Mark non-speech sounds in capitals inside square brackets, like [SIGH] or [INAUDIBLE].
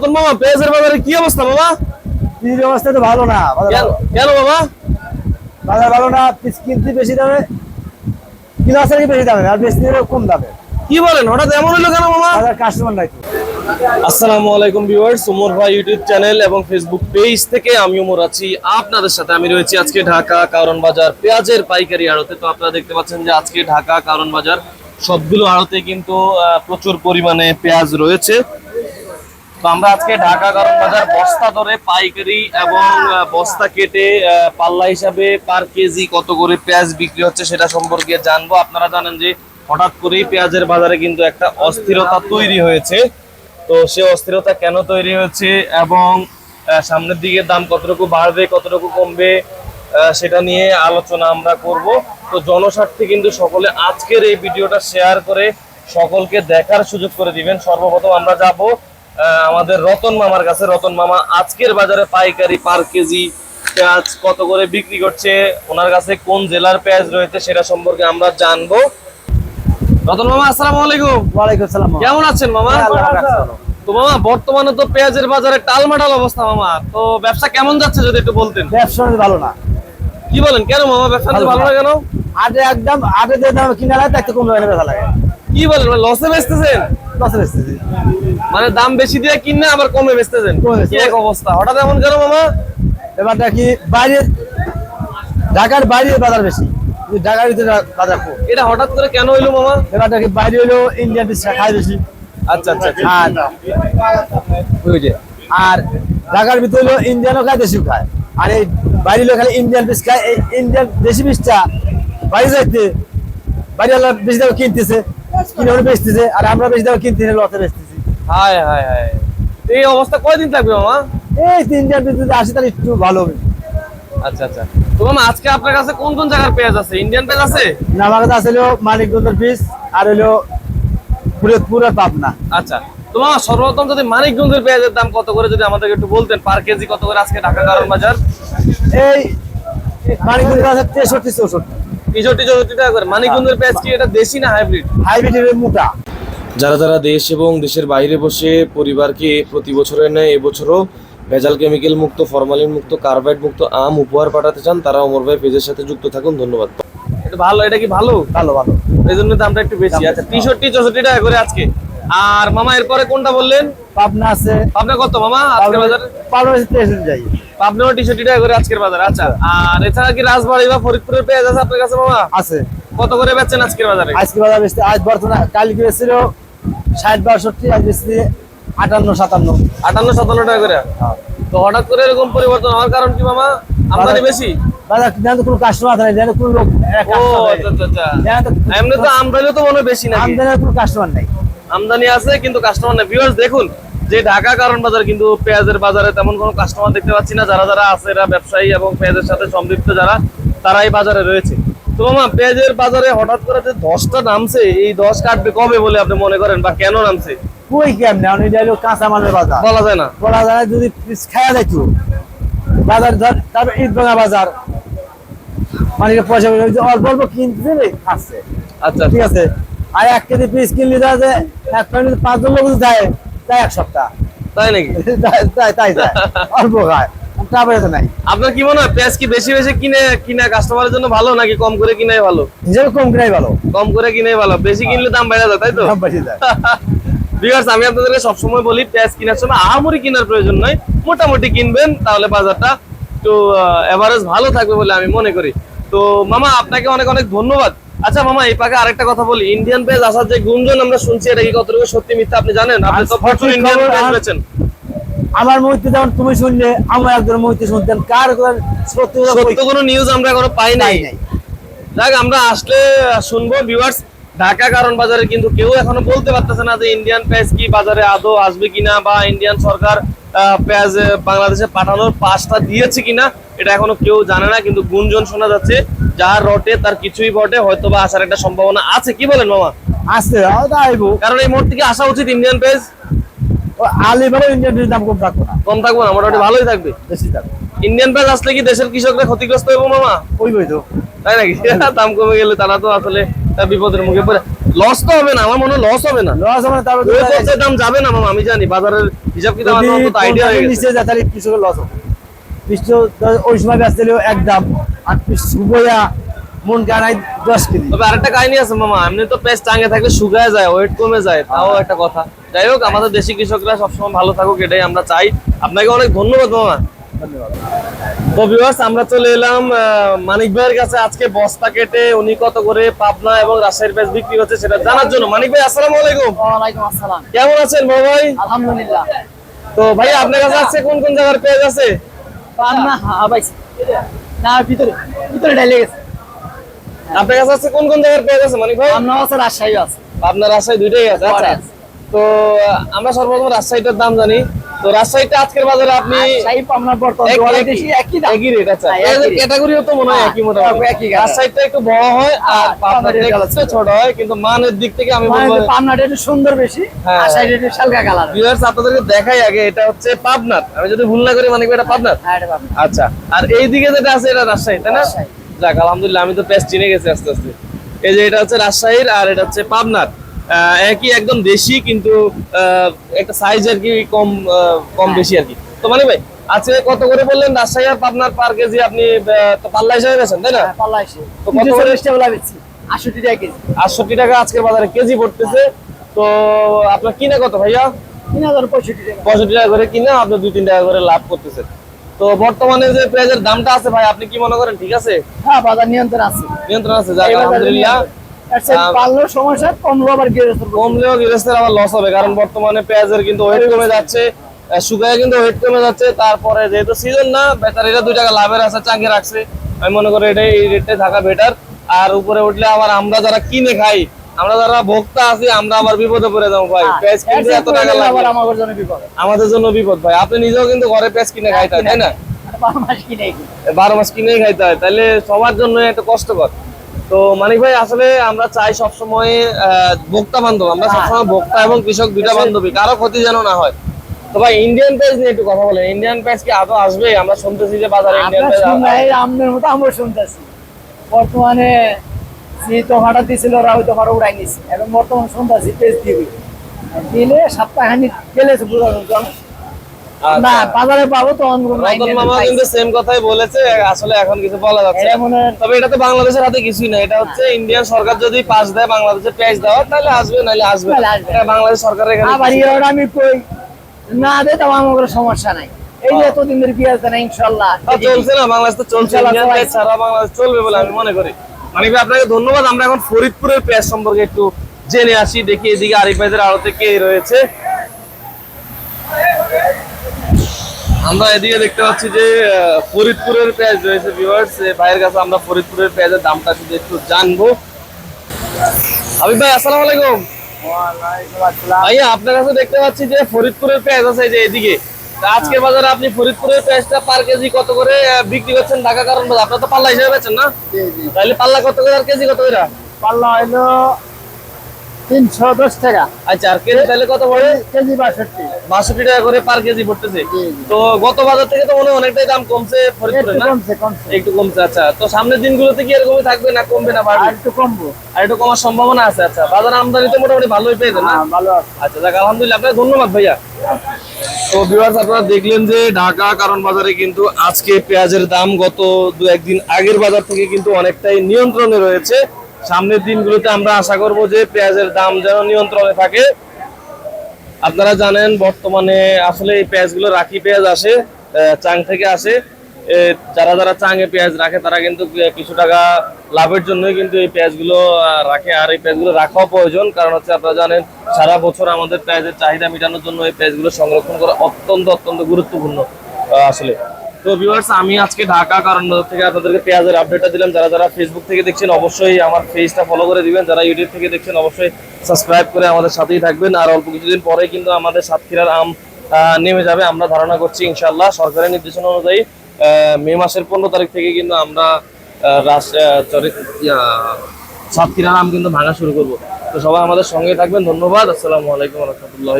রতন মামা পেঁয়াজের বাজারে কি অবস্থা মামা? পিস অবস্থা তো ভালো না কেন মামা? বাজার ভালো না পিস কিনতে বেশি দামে। কিলো আছে কি বেশি দামে? আর বেশি দিলে কম দামে। কি বলেন হঠাৎ এমন হলো কেন মামা? বাজার কাস্টমার নাই আসসালামু আলাইকুম viewers Umar Bhai YouTube channel এবং ফেসবুক পেজ থেকে আমি উমর আছি। আপনাদের সাথে আমি রয়েছি আজকে ঢাকা কারণ বাজার পেঁয়াজের পাইকারি আড়তে তো আপনারা দেখতে পাচ্ছেন যে আজকে ঢাকা কারণ বাজার সবগুলো আড়তে কিন্তু প্রচুর পরিমাণে পেঁয়াজ রয়েছে। তো আমরা আজকে ঢাকা কারণ বাজার বস্তা ধরে পাইকারি এবং বস্তা কেটে পাল্লা হিসাবে পার কেজি কত করে পেঁয়াজ বিক্রি হচ্ছে সেটা সম্পর্কে জানব। আপনারা জানেন যে হঠাৎ করেই পেঁয়াজের বাজারে কিন্তু একটা অস্থিরতা তৈরি হয়েছে। তো সে অস্থিরতা কেন তৈরি হয়েছে এবং সামনের দিকে দাম কতটুকু বাড়বে, কতটুকু কমবে সেটা নিয়ে আলোচনা আমরা করব। তো জনস্বার্থে কিন্তু সকলে আজকের এই ভিডিওটা শেয়ার করে সকলকে দেখার সুযোগ করে দিবেন। সর্বপ্রথম আমরা যাব আমাদের রতন মামার কাছে। রতন মামা আজকের বাজারে পাইকারি পার কেজি পেঁয়াজ কত করে বিক্রি করছে? ওনার কাছে কোন জেলার পেঁয়াজ রয়েছে সেটা সম্পর্কে আমরা জানব। রতন মামা আসসালামু আলাইকুম। ওয়ালাইকুম আসসালাম কেমন আছেন মামা? হ্যাঁ। তো মামা বর্তমানে তো পেঁয়াজের বাজারে টালমাটাল অবস্থা মামা। তো ব্যবসা কেমন যাচ্ছে যদি একটু বলতেন? ব্যবসা ভালো না। কি বলেন কেন মামা ব্যবসা ভালো না। কেন? একদম যে দাম কিনা লাগে তার কম লাগে বেচা লাগে। কি বলেন লসে বেচতেছেন? দশ বেচতেছি। মানে দাম বেশি দিয়ে কিনে আবার কমে বেচতেছেন। এক অবস্থা? হঠাৎ এমন কেন মামা? এবারটা কি বাইরে ঢাকার বাইরে বাজার বেশি। ঢাকার ভিতরে বাজার কম এটা হঠাৎ করে কেন হইল মামা? এবারটা কি বাইরে ইন্ডিয়ান খায় বেশি। আচ্ছা আচ্ছা আচ্ছা। আর ঢাকার ভিতরে হলো ইন্ডিয়ানও খায় দেশিও খায়। আর এই বাইরে খালি ইন্ডিয়ান পিস খায়। এই ইন্ডিয়ান দেশি পিসটা বাইরে যাইতে বাইরে ওরা বেশি দামে কিনতেছে কিনে বেচতেছে। আর আমরা বেশি দামে কিনতেছে লতে বেচতেছি। হায় হায় হায়। এই অবস্থা কয়দিন থাকবে মামা? এই তিন ইন্ডিয়ান পিস যদি আসে তাহলে একটু ভালো হবে। আচ্ছা আচ্ছা। তো মামা আজকে আপনার কাছে কোন কোন জায়গার পেঁয়াজ আছে? ইন্ডিয়ান পেঁয়াজ আছে? না আমার কাছে আসলে মানিকগঞ্জের পিস আর হলো পুরো আর পাবনা। আচ্ছা। তো মামা সর্বপ্রথম যদি মানিকগঞ্জের পেঁয়াজের দাম কত করে যদি আমাদেরকে একটু বলতেন পার কেজি কত করে আজকে ঢাকা কারণ বাজার? এই মানিকগঞ্জের আছে তেষট্টি চৌষট্টি। তেষট্টি চৌষট্টি টাকা করে। মানিকগঞ্জের পেঁয়াজ কি এটা দেশি না হাইব্রিড হাইব্রিডের মোটা। যারা যারা দেশ এবং দেশের বাইরে বসে পরিবারকে প্রতি বছরের ন্যায় এবছরও ভেজাল কেমিক্যাল মুক্ত ফরমালিন মুক্ত কার্বাইড মুক্ত আম উপহার পাঠাতে চান তারা অমর ভাই পেজের সাথে যুক্ত থাকুন। ধন্যবাদ। এটা ভালো এটা কি ভালো? ভালো ভালো। এই জন্য দামটা একটু বেশি। আচ্ছা তেষট্টি চৌষট্টি টাকা করে আজকে। আর মামা এরপরে কোনটা বললেন? পাবনা আছে। আপনার কত মামা? আজকের বাজার? পাবনা যাই। আপনারও তেষট্টি টাকা করে আজকের বাজার। আচ্ছা আর এছাড়া কি রাজবাড়ি বা ফরিদপুরের পেঁয়াজ আছে আপনার কাছে মামা? আছে। কত করে আজকের বাজারে? আজকে বাজার বেশি আজ বর্তমানে কালকে বেশছিল ষাট বাষট্টি আজ আটান্ন সাতান্ন। আটান্ন সাতান্ন টাকা করে? তো হঠাৎ করে এরকম পরিবর্তন হওয়ার কারণ কি মামা? আমদানি বেশি? বাজার তো কোনো কাস্টমার আছে না কোনো লোক ও আচ্ছা আচ্ছা আচ্ছা। এমনি তো আমদানি তো মনে বেশি নাকি? আমদানির কোনো কাস্টমার নাই। আমদানি আছে কিন্তু কাস্টমার নেই। ভিউয়ার্স দেখুন যে ঢাকা কারণ বাজার কিন্তু পেঁয়াজের বাজারে তেমন কোনো কাস্টমার দেখতে পাচ্ছি না। যারা যারা আছে এরা ব্যবসায়ী এবং পেঁয়াজের সাথে সম্পৃক্ত যারা তারাই বাজারে রয়েছে। তো মামা পেঁয়াজের বাজারে হঠাৎ করে যে দশটা নামছে এই দশ কাটবে কবে বলে আপনি মনে করেন বা কেন নামছে? কই কেমনে? আমি যাইলো কাঁচা মালের বাজার। বলা যায় না। বলা যায় যদি পিস খায়া যাইতো। বাজার ধর তারপর ঈদ বাজার। মানে পয়সা যে অল্প অল্প কিনতে দেবে খাচ্ছে। আচ্ছা। ঠিক আছে? আর এক কেজি পিস কিনলে দেখা যায় এক পাঁচজন লোক যদি দেয় তাই এক সপ্তাহ। তাই নাকি? [LAUGHS] তাই- তাই তাই [LAUGHS] অল্প খায়। তো নাই। আপনার কি মনে হয় পেঁয়াজ কি বেশি বেশি কিনে কিনা কাস্টমারের জন্য ভালো নাকি কম করে কিনাই ভালো? কম কিনাই ভালো। কম করে কিনাই ভালো। বেশি কিনলে দাম বেড়ে যায় তাই তো? দাম যায়। [LAUGHS] ভিউয়ার্স আমি আপনাদেরকে সবসময় বলি পেঁয়াজ কেনার সময় আহামরি কেনার প্রয়োজন নয়। মোটামুটি কিনবেন তাহলে বাজারটা একটু এভারেজ ভালো থাকবে বলে আমি মনে করি। তো মামা আপনাকে অনেক অনেক ধন্যবাদ। আচ্ছা মামা এই পাকে আরেকটা কথা বলি। ইন্ডিয়ান পেঁয়াজ আসার যে গুঞ্জন আমরা শুনছি এটা কি কতটুকু সত্যি মিথ্যা আপনি জানেন? আপনি তো প্রচুর ইন্ডিয়ান বেচেন। আমার মুহূর্তে যেমন তুমি শুনলে আমার একজন মুহূর্তে শুনতেন। কার কোন সত্যি কথা কই- সত্য কোনো নিউজ আমরা এখনও পাই নাই। যাক আমরা আসলে শুনব ভিউয়ার্স ঢাকা কারণ বাজারে কিন্তু কেউ এখনও বলতে পারতেছে না যে ইন্ডিয়ান পেঁয়াজ কি বাজারে আদৌ আসবে কিনা বা ইন্ডিয়ান সরকার পেঁয়াজ বাংলাদেশে পাঠানোর পাসটা দিয়েছে কিনা এটা এখনও কেউ জানে না কিন্তু গুঞ্জন শোনা যাচ্ছে। যার রটে তার কিছুই বটে হয়তো বা আসার একটা সম্ভাবনা আছে। কি বলেন মামা? আইবো কারণ এই মোড় থেকে আসা উচিত ইন্ডিয়ান পেঁয়াজ ইন্ডিয়ান দাম কম থাকব না। কম থাকব না মোটামুটি ভালোই থাকবে। বেশি থাকবে। ইন্ডিয়ান পেঁয়াজ আসলে কি দেশের কৃষকরা ক্ষতিগ্রস্ত হব মামা? ওই বই তো। তাই নাকি? [LAUGHS] দাম কমে গেলে তারা তো আসলে বিপদের মুখে পড়ে। লস তো হবে না আমার মনে লস হবে না। লস হবে না তারপর দাম যাবে না মামা আমি জানি বাজারের হিসাব কিতাব আমার অন্তত আইডিয়া হয়ে গেছে। নিচে যায় তাহলে কৃষকের লস হবে। কৃষক ওই সময় ব্যস্ত এক দাম আর সুবয়া মন কানাই দশ কেজি। তবে আরেকটা কাহিনী আছে মামা এমনি তো পেঁয়াজ টাঙ্গে থাকলে শুকায় যায় ওয়েট কমে যায় তাও একটা কথা। যাই হোক আমাদের দেশি কৃষকরা সবসময় ভালো থাকুক এটাই আমরা চাই। আপনাকে অনেক ধন্যবাদ মামা। তো ভিউয়ার্স আমরা চলে এলাম মানিক ভাইয়ের কাছে। আজকে বস্তা কেটে উনি কত করে পাবনা এবং রাজশাহীর পেঁয়াজ বিক্রি হচ্ছে সেটা জানার জন্য। মানিক ভাই আসসালামু আলাইকুম। আসসালাম। কেমন আছেন বড় ভাই? আলহামদুলিল্লাহ। তো ভাই আপনার কাছে আছে কোন কোন জায়গার পেঁয়াজ আছে? হ্যাঁ ভাই। না ভিতরে ভিতরে ঢেলে গেছে। আপনার কাছে আছে কোন কোন জায়গার পেঁয়াজ আছে মানিক ভাই? আপনার আছে রাজশাহী আছে। আপনার রাজশাহী দুইটাই আছে আচ্ছা। দুইটাই আছে। তো আমরা সর্বপ্রথম রাজশাহীটার দাম জানি। তো রাজশাহীটা আজকের বাজারে আপনি রাজশাহী পাবনার বর্তমান এক- দুয়ারে একই- দেশি একই দাম। একই রেট আচ্ছা। হ্যাঁ। ক্যাটাগরিও তো মনে হয় একই মোটামুটি। রাজশাহীটা একটু বড় হয় আর হ্যাঁ, পাবনাটা ছোট হয় কিন্তু মানের দিক থেকে আমি বলব পাবনাটা একটু সুন্দর বেশি হ্যাঁ। রাজশাহী একটু শালকা কালার। ভিউয়ার্স আপনাদেরকে দেখাই আগে এটা হচ্ছে পাবনার। আমি যদি ভুল না করি মানে এটা। আচ্ছা আর এই দিকে যেটা আছে এটা রাজশাহী তাই না? যাক আলহামদুলিল্লাহ আমি তো পেস্ট চিনে গেছি আস্তে আস্তে। এই যে এটা হচ্ছে রাজশাহীর আর এটা হচ্ছে পাবনার। আহ, একই একদম দেশি কিন্তু একটা সাইজ আর কি কম কম হ্যাঁ। বেশি আর কি। তো মানে ভাই আজকে কত করে বললেন রাজশাহী আর পাবনার পার কেজি আপনি পাল্লা হিসাবে তাই না? হ্যাঁ, পাল্লা তো কত করে? আটষট্টি টাকা কেজি। আটষট্টি টাকা আজকের বাজারে কেজি পড়তেছে। তো আপনার কিনা কত ভাইয়া? পঁয়ষট্টি টাকা। করে কিনে আপনি দুই তিন টাকা করে লাভ করতেছেন। তো বর্তমানে যে পেঁয়াজের দামটা আছে ভাই আপনি কি মনে করেন ঠিক আছে? হ্যাঁ বাজার নিয়ন্ত্রণ আছে। নিয়ন্ত্রণ আছে আলহামদুলিল্লাহ। চেয়ে আম- পারলেও সমস্যা কমলেও আবার গৃহস্থ কমলেও গৃহস্থের আবার লস হবে কারণ বর্তমানে পেঁয়াজের কিন্তু ওয়েট কমে যাচ্ছে শুকায় কিন্তু ওয়েট কমে যাচ্ছে তারপরে যেহেতু সিজন না বেচারিরা দুই টাকা লাভের আছে চাঙ্গে রাখছে। আমি মনে করি এটা এই রেটে থাকা বেটার আর উপরে উঠলে আবার আমরা যারা কিনে খাই আমরা যারা ভোক্তা আছি আমরা আবার বিপদে পড়ে যাব ভাই। পেঁয়াজ কিনতে এত টাকা লাগে। আমাদের জন্য বিপদ। ভাই। আপনি নিজেও কিন্তু ঘরে পেঁয়াজ কিনে খাইতে হয়, তাই না? বারো মাস কিনে বারো মাস কিনেই খাইতে হয় তাহলে সবার জন্য একটা কষ্টকর। তো মানিক ভাই আসলে আমরা চাই সবসময় ভোক্তা বান্ধব। আমরা। সবসময় ভোক্তা এবং কৃষক দুইটা বান্ধবী কারও ক্ষতি যেন না হয়। তো ভাই ইন্ডিয়ান পেঁয়াজ নিয়ে একটু কথা বলেন। ইন্ডিয়ান কি আদৌ আসবে? আমরা শুনতেছি যে বাজারে ইন্ডিয়ান আমনের মতো আমরা শুনতেছি। বর্তমানে যে দিছিল ওরা ওই টমাটো উড়াই নিছে। বর্তমান শুনতেছি পেজ দিবি দিলে সপ্তাহখানি গেলে জন- না বাজারে পাবো তো অন্য কোনো রতন idea মামা কিন্তু সেম কথাই বলেছে আসলে এখন কিছু বলা যাচ্ছে না। তবে এটা তো বাংলাদেশের হাতে কিছুই না এটা হচ্ছে ইন্ডিয়ান সরকার যদি পাস দেয় বাংলাদেশের তাহলে আসবে নাহলে আসবে এটা বাংলাদেশ সরকারের এখানে আবার কিছুই আমি কই না দে তো আমার কোনো সমস্যা নাই। এই যে এতদিন ধরে পেঁয়াজ দেয় না ইনশাল্লাহ। চলছে না বাংলাদেশ তো চলছে ছাড়া বাংলাদেশ চলবে বলে আমি মনে করি। মানে ভাই আপনাকে ধন্যবাদ আমরা এখন ফরিদপুরের পেঁয়াজ সম্পর্কে একটু জেনে আসি দেখি এদিকে আরিফ ভাইদের আড়তে কে রয়েছে। আমরা এদিকে দেখতে পাচ্ছি যে ফরিদপুরের পেঁয়াজ রয়েছে ভিউয়ার্স ভাইয়ের কাছে আমরা ফরিদপুরের পেঁয়াজের দামটা শুধু একটু জানব। আবিব ভাই আসসালামু আলাইকুম। ভাইয়া আপনার কাছে দেখতে পাচ্ছি যে ফরিদপুরের পেঁয়াজ আছে যে এদিকে। তা আজকের বাজারে আপনি ফরিদপুরের পেঁয়াজটা পার কেজি কত করে বিক্রি করছেন? ঢাকা কারণ আপনার তো পাল্লা হিসেবে বেচেন না। তাহলে পাল্লা কত করে আর কেজি কত করে? পাল্লা হইল তিনশো দশ টাকা। আচ্ছা আর কেজি তাহলে কত পড়ে? কেজি বাষট্টি। বাষট্টি টাকা করে পার কেজি পড়তেছে। জি, জি। তো গত বাজার থেকে তো মনে অনেকটাই দাম কমছে ফরিদপুরে না? কমছে কমছে। একটু কমছে আচ্ছা। তো সামনের দিনগুলোতে কি এরকমই থাকবে না কমবে না বাড়বে? একটু কমবো। আর একটু কমার সম্ভাবনা আছে আচ্ছা। বাজার আমদানি তো মোটামুটি ভালোই পেয়েছে না? হ্যাঁ, ভালো আচ্ছা যাক আলহামদুলিল্লাহ আপনাকে ধন্যবাদ ভাইয়া। তো ভিউয়ার্স আপনারা দেখলেন যে ঢাকা কারণ বাজারে কিন্তু আজকে পেঁয়াজের দাম গত দু একদিন আগের বাজার থেকে কিন্তু অনেকটাই নিয়ন্ত্রণে রয়েছে। সামনের দিনগুলোতে আমরা আশা করব যে পেঁয়াজের দাম যেন নিয়ন্ত্রণে থাকে। আপনারা জানেন, বর্তমানে আসলে এই পেঁয়াজগুলো রাখি পেঁয়াজ আসে চাং থেকে আসে। যারা যারা চাঙে পেঁয়াজ রাখে, তারা কিন্তু কিছু টাকা লাভের জন্যই কিন্তু এই পেঁয়াজগুলো রাখে। আর এই পেঁয়াজগুলো রাখাও প্রয়োজন, কারণ হচ্ছে আপনারা জানেন, সারা বছর আমাদের পেঁয়াজের চাহিদা মেটানোর জন্য এই পেঁয়াজগুলো সংরক্ষণ করা অত্যন্ত অত্যন্ত গুরুত্বপূর্ণ আসলে। তো ভিউয়ার্স আমি আজকে ঢাকা, কারণ থেকে আপনাদেরকে পেঁয়াজের আপডেটটা দিলাম। যারা যারা ফেসবুক থেকে দেখছেন, অবশ্যই আমার পেজটা ফলো করে দিবেন। যারা ইউটিউব থেকে দেখছেন, অবশ্যই সাবস্ক্রাইব করে আমাদের সাথেই থাকবেন। আর অল্প কিছুদিন পরে কিন্তু আমাদের সাতক্ষীরার আম নেমে যাবে। আমরা ধারণা করছি ইনশাল্লাহ সরকারের নির্দেশনা অনুযায়ী মে মাসের পনেরো তারিখ থেকে কিন্তু আমরা সাতক্ষীরার আম কিন্তু ভাঙা শুরু করব। তো সবাই আমাদের সঙ্গে থাকবেন। ধন্যবাদ। আসসালামু আলাইকুম রহমতুল্লাহ